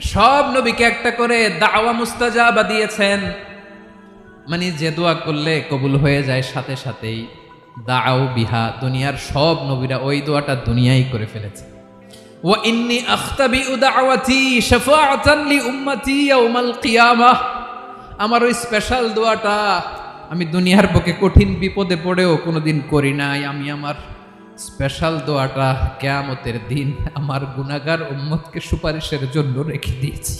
সব নবীকে একটা করে দাওয়া মুস্তাজাবা দিয়েছেন। মানে যে দোয়া করলে কবুল হয়ে যায় সাথে সাথেই। দাও বিহা, দুনিয়ার সব নবীরা ওই দোয়াটা দুনিয়াই করে ফেলেছে। ওয়া ইন্নি আখতাবি উদাওয়াতি শাফাআতান উম্মতি ইয়াউমাল কিয়ামাহ আমার ওই স্পেশাল দোয়াটা আমি দুনিয়ার বুকে কঠিন বিপদে পড়েও কোনোদিন করি নাই। আমি আমার স্পেশাল দোয়াটা কেয়ামতের দিন আমার গুণাগার উম্মতকে সুপারিশের জন্য রেখে দিয়েছি।